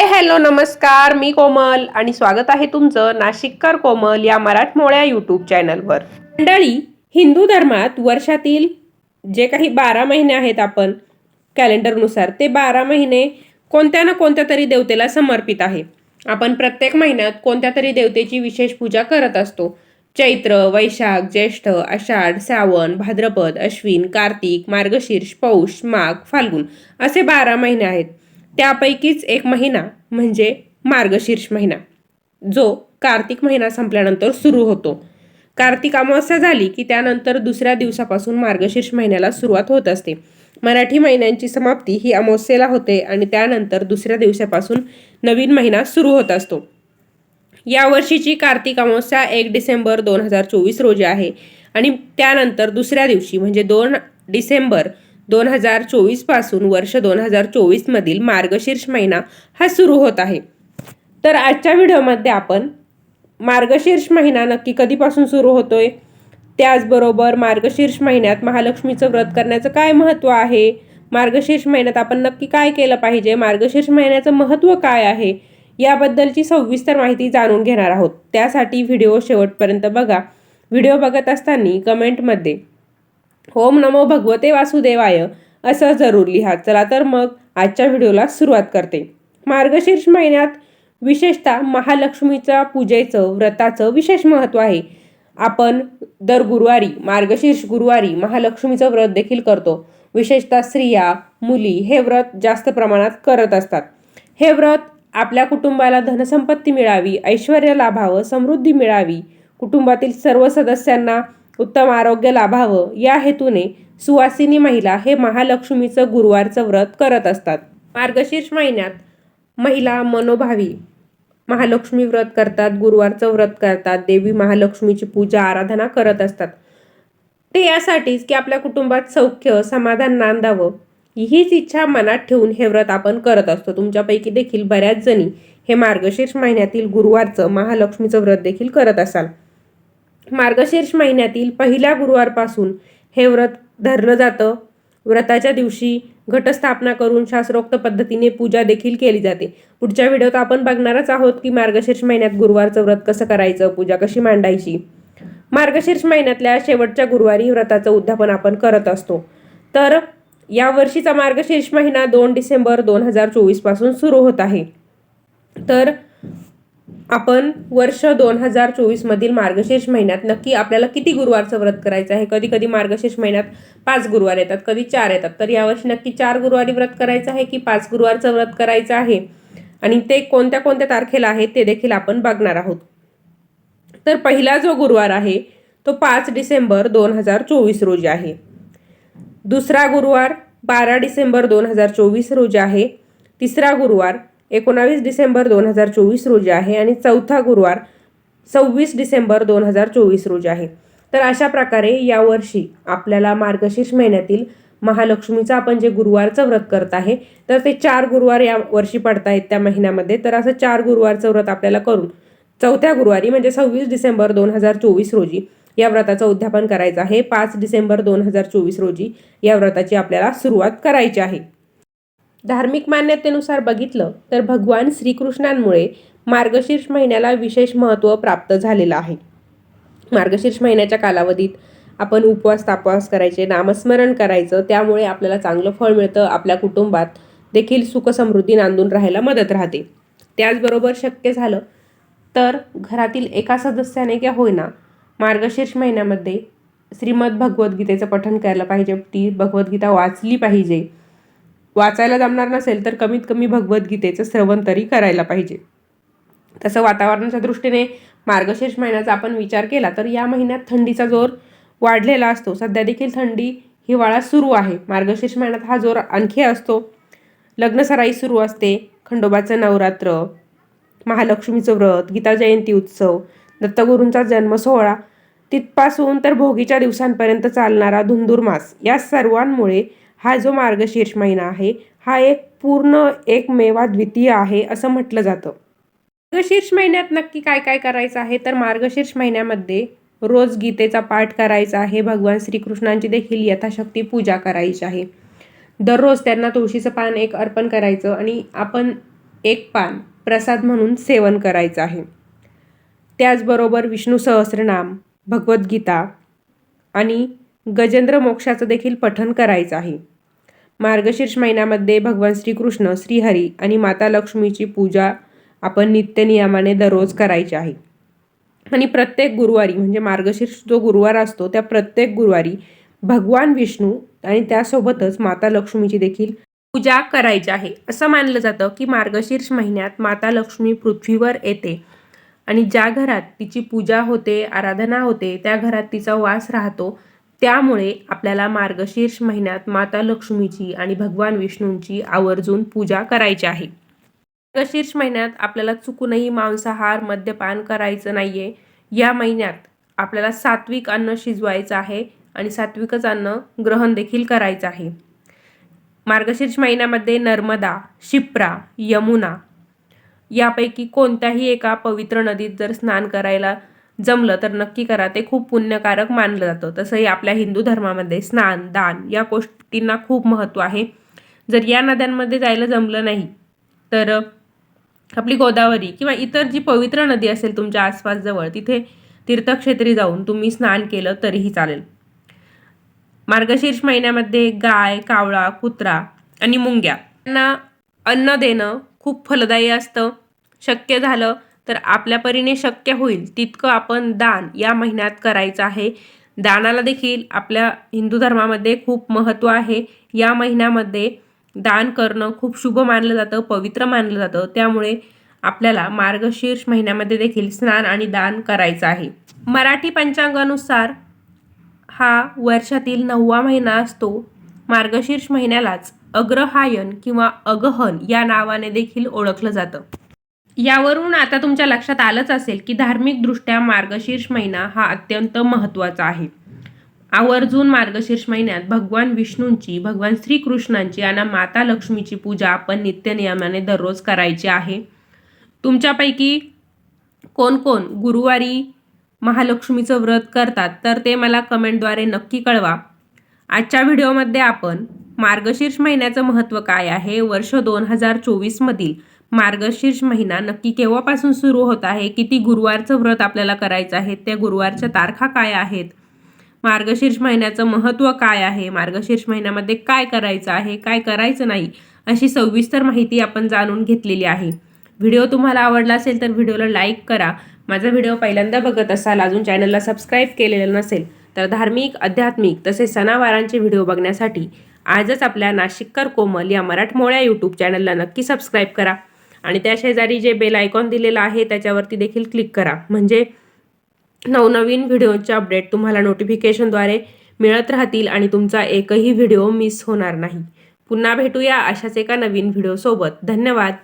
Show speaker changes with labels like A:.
A: Hi hello नमस्कार. मी कोमल आणि स्वागत आहे तुमचं नाशिककर कोमल या मराठमोळ्या यूट्यूब चॅनलवर. मंडळी हिंदू धर्मात वर्षातील जे काही बारा महिने आहेत आपण कॅलेंडरनुसार ते बारा महिने कोणत्या ना कोणत्या तरी देवतेला समर्पित आहे. आपण प्रत्येक महिन्यात कोणत्या तरी देवतेची विशेष पूजा करत असतो. चैत्र वैशाख ज्येष्ठ आषाढ श्रावण भाद्रपद अश्विन कार्तिक मार्गशीर्ष पौष माघ फाल्गुन असे बारा महिने आहेत. त्यापैकीच एक महिना म्हणजे मार्गशीर्ष महिना जो कार्तिक महिना संपल्यानंतर सुरू होतो. कार्तिक अमावस्या झाली की त्यानंतर दुसऱ्या दिवसापासून मार्गशीर्ष महिन्याला सुरुवात होत असते. मराठी महिन्यांची समाप्ती ही अमावस्येला होते आणि त्यानंतर दुसऱ्या दिवसापासून नवीन महिना सुरू होत असतो. या वर्षीची कार्तिक अमावस्या एक डिसेंबर दोन हजार चोवीस रोजी आहे आणि त्यानंतर दुसऱ्या दिवशी म्हणजे दोन डिसेंबर दोन हजार चोवीसपासून वर्ष दोन हजार चोवीसमधील मार्गशीर्ष महिना हा सुरू होत आहे. तर आजच्या व्हिडिओमध्ये आपण मार्गशीर्ष महिना नक्की कधीपासून सुरू होतोय? त्याचबरोबर मार्गशीर्ष महिन्यात महालक्ष्मीचं व्रत करण्याचं काय महत्त्व आहे? मार्गशीर्ष महिन्यात आपण नक्की काय केलं पाहिजे? मार्गशीर्ष महिन्याचं महत्त्व काय आहे? याबद्दलची सविस्तर माहिती जाणून घेणार आहोत. त्यासाठी व्हिडिओ शेवटपर्यंत बघा. व्हिडिओ बघत असताना कमेंटमध्ये ओम नमो भगवते वासुदेवाय. असं जरूर लिहा. चला तर मग आजच्या व्हिडिओला सुरुवात करते. मार्गशीर्ष महिन्यात विशेषतः महालक्ष्मीच्या पूजेचं व्रताचं विशेष महत्त्व आहे. आपण दर गुरुवारी मार्गशीर्ष गुरुवारी महालक्ष्मीचं व्रत देखील करतो. विशेषतः स्त्रिया मुली हे व्रत जास्त प्रमाणात करत असतात. हे व्रत आपल्या कुटुंबाला धनसंपत्ती मिळावी ऐश्वर लाभावं समृद्धी मिळावी. कुटुंबातील सर्व सदस्यांना उत्तम आरोग्य लाभावं. या हेतूने सुवासिनी महिला हे महालक्ष्मीचं गुरुवारचं व्रत करत असतात. मार्गशीर्ष महिन्यात महिला मनोभावी महालक्ष्मी व्रत करतात गुरुवारचं व्रत करतात देवी महालक्ष्मीची पूजा आराधना करत असतात. ते यासाठीच की आपल्या कुटुंबात सौख्य समाधान नांदावं हीच इच्छा मनात ठेवून हे व्रत आपण करत असतो. तुमच्यापैकी देखील बऱ्याच जणी हे मार्गशीर्ष महिन्यातील गुरुवारचं महालक्ष्मीचं व्रत देखील करत असाल. मार्गशीर्ष महिन्यातील पहिल्या गुरुवारपासून हे व्रत धरलं जातं. व्रताच्या दिवशी घटस्थापना करून शास्त्रोक्त पद्धतीने पूजा देखील केली जाते. पुढच्या व्हिडिओत आपण बघणारच आहोत की मार्गशीर्ष महिन्यात गुरुवारचं व्रत कसं करायचं पूजा कशी मांडायची. मार्गशीर्ष महिन्यातल्या शेवटच्या गुरुवारी व्रताचं उद्यापन आपण करत असतो. तर या वर्षीचा मार्गशीर्ष महिना दोन डिसेंबर दोन हजार चोवीसपासून सुरू होत आहे. तर आपण वर्ष दोन हजार चोवीसमधील मार्गशीर्ष महिन्यात नक्की आपल्याला किती गुरुवारचं व्रत करायचं आहे? कधी कधी मार्गशीर्ष महिन्यात पाच गुरुवार येतात कधी चार येतात. तर यावर्षी नक्की चार गुरुवारी व्रत करायचं आहे की पाच गुरुवारचं व्रत करायचं आहे? आणि ते कोणत्या कोणत्या तारखेला आहे ते देखील आपण बघणार आहोत. तर पहिला जो गुरुवार आहे तो पाच डिसेंबर दोन हजार चोवीस रोजी आहे. दुसरा गुरुवार बारा डिसेंबर दोन हजार चोवीस रोजी आहे. तिसरा गुरुवार एकोणावीस डिसेंबर दोन हजार चोवीस रोजी आहे आणि चौथा गुरुवार सव्वीस डिसेंबर दोन हजार चोवीस रोजी आहे. तर अशा प्रकारे यावर्षी आपल्याला मार्गशीर्ष महिन्यातील महालक्ष्मीचं आपण जे गुरुवारचं व्रत करत आहे तर ते चार गुरुवार या वर्षी पडतायत त्या महिन्यामध्ये. तर असं चार गुरुवारचं व्रत आपल्याला करून चौथ्या गुरुवारी म्हणजे सव्वीस डिसेंबर दोन हजार चोवीस रोजी या व्रताचं उद्यापन करायचं आहे. पाच डिसेंबर दोन हजार चोवीस रोजी या व्रताची आपल्याला सुरुवात करायची आहे. धार्मिक मान्यतेनुसार बघितलं तर भगवान श्रीकृष्णांमुळे मार्गशीर्ष महिन्याला विशेष महत्त्व प्राप्त झालेलं आहे. मार्गशीर्ष महिन्याच्या कालावधीत आपण उपवास तापवास करायचे नामस्मरण करायचं त्यामुळे आपल्याला चांगलं फळ मिळतं आपल्या कुटुंबात देखील सुखसमृद्धी नांदून राहायला मदत राहते. त्याचबरोबर शक्य झालं तर घरातील एका सदस्याने क्या होईना मार्गशीर्ष महिन्यामध्ये श्रीमद भगवद्गीतेचं पठण करायला पाहिजे. ती भगवद्गीता वाचली पाहिजे. वाचायला जमणार नसेल तर कमीत कमी भगवद्गीतेचं श्रवण तरी करायला पाहिजे. तसं वातावरणाच्या दृष्टीने मार्गशीर्ष महिन्याचा आपण विचार केला तर या महिन्यात थंडीचा जोर वाढलेला असतो. सध्या देखील थंडी हिवाळा सुरू आहे. मार्गशीर्ष महिन्यात हा जोर आणखी असतो. लग्नसराई सुरू असते. खंडोबाचं नवरात्र महालक्ष्मीचं व्रत गीता जयंती उत्सव दत्तगुरूंचा जन्म सोहळा तिथपासून तर भोगीच्या दिवसांपर्यंत चालणारा धुंदूर मास या सर्वांमुळे हा जो मार्गशीर्ष महिना आहे हा एक पूर्ण एक मेवा द्वितीय आहे असं म्हटलं जातं. मार्गशीर्ष महिन्यात नक्की काय काय करायचं आहे? तर मार्गशीर्ष महिन्यामध्ये रोज गीतेचा पाठ करायचा आहे भगवान श्रीकृष्णांची देखील यथाशक्ती पूजा करायची आहे. दररोज त्यांना तुळशीचं पान एक अर्पण करायचं आणि आपण एक पान प्रसाद म्हणून सेवन करायचं आहे. त्याचबरोबर विष्णू सहस्रनाम भगवद्गीता आणि गजेंद्र मोक्षाचं देखील पठण करायचं आहे. मार्गशीर्ष महिन्यामध्ये भगवान श्रीकृष्ण श्रीहरी आणि माता लक्ष्मीची पूजा आपण नित्यनियमाने दररोज करायची आहे. आणि प्रत्येक गुरुवारी म्हणजे मार्गशीर्ष जो गुरुवार असतो त्या प्रत्येक गुरुवारी भगवान विष्णू आणि त्यासोबतच माता लक्ष्मीची देखील पूजा करायची आहे. असं मानलं जातं की मार्गशीर्ष महिन्यात माता लक्ष्मी पृथ्वीवर येते आणि ज्या घरात तिची पूजा होते आराधना होते त्या घरात तिचा वास राहतो. त्यामुळे आपल्याला मार्गशीर्ष महिन्यात माता लक्ष्मीची आणि भगवान विष्णूंची आवर्जून पूजा करायची आहे. मार्गशीर्ष महिन्यात आपल्याला चुकूनही मांसाहार मद्यपान करायचं नाही आहे या महिन्यात आपल्याला सात्विक अन्न शिजवायचं आहे आणि सात्विकच अन्न ग्रहण देखील करायचं आहे. मार्गशीर्ष महिन्यामध्ये नर्मदा शिप्रा यमुना यापैकी कोणत्याही एका पवित्र नदीत जर स्नान करायला जमलं तर नक्की करा. ते खूप पुण्यकारक मानलं जातं. तसंही आपल्या हिंदू धर्मामध्ये स्नान दान या गोष्टींना खूप महत्त्व आहे. जर या नद्यांमध्ये जायला जमलं नाही तर आपली गोदावरी किंवा इतर जी पवित्र नदी असेल तुमच्या आसपास जवळ तिथे तीर्थक्षेत्री जाऊन तुम्ही स्नान केलं तरीही चालेल. मार्गशीर्ष महिन्यामध्ये गाय कावळा कुत्रा आणि मुंग्या यांना अन्न देणं खूप फलदायी असतं. शक्य झालं तर आपल्या परीने शक्य होईल तितकं आपण दान या महिन्यात करायचं आहे. दानाला देखील आपल्या हिंदू धर्मामध्ये खूप महत्त्व आहे. या महिन्यामध्ये दान करणं खूप शुभ मानलं जातं पवित्र मानलं जातं. त्यामुळे आपल्याला मार्गशीर्ष महिन्यामध्ये देखील स्नान आणि दान करायचं आहे. मराठी पंचांगानुसार हा वर्षातील नववा महिना असतो. मार्गशीर्ष महिन्यालाच अग्रहायन किंवा अगहन या नावाने देखील ओळखलं जातं. यावरून आता तुमच्या लक्षात आलंच असेल की धार्मिकदृष्ट्या मार्गशीर्ष महिना हा अत्यंत महत्त्वाचा आहे. आवर्जून मार्गशीर्ष महिन्यात भगवान विष्णूंची भगवान श्रीकृष्णांची आणि माता लक्ष्मीची पूजा आपण नित्यनियमाने दररोज करायची आहे. तुमच्यापैकी कोण कोण गुरुवारी महालक्ष्मीचं व्रत करतात तर ते मला कमेंटद्वारे नक्की कळवा. आजच्या व्हिडिओमध्ये आपण मार्गशीर्ष महिन्याचं महत्त्व काय आहे? वर्ष दोन हजार चोवीसमधील मार्गशीर्ष महिना नक्की केव्हापासून सुरू होत आहे? किती गुरुवारचं व्रत आपल्याला करायचं आहे? त्या गुरुवारच्या तारखा काय आहेत? मार्गशीर्ष महिन्याचं महत्त्व काय आहे? मार्गशीर्ष महिन्यामध्ये काय करायचं आहे? काय करायचं नाही? अशी सविस्तर माहिती आपण जाणून घेतलेली आहे. व्हिडिओ तुम्हाला आवडला असेल तर व्हिडिओला लाईक करा. माझा व्हिडिओ पहिल्यांदा बघत असाल अजून चॅनलला सबस्क्राईब केलेलं नसेल तर धार्मिक आध्यात्मिक तसेच सणावारांचे व्हिडिओ बघण्यासाठी आजच आपल्या नाशिककर कोमल या मराठमोळ्या यूट्यूब चॅनलला नक्की सबस्क्राईब करा. आणि त्या शेजारी जे बेल आयकॉन दिलेलं आहे त्याच्यावरती देखील क्लिक करा. म्हणजे नवनवीन व्हिडिओचे अपडेट तुम्हाला नोटिफिकेशनद्वारे मिळत राहतील आणि तुमचा एकही व्हिडिओ मिस होणार नाही. पुन्हा भेटूया अशाच एका नवीन व्हिडिओसोबत धन्यवाद.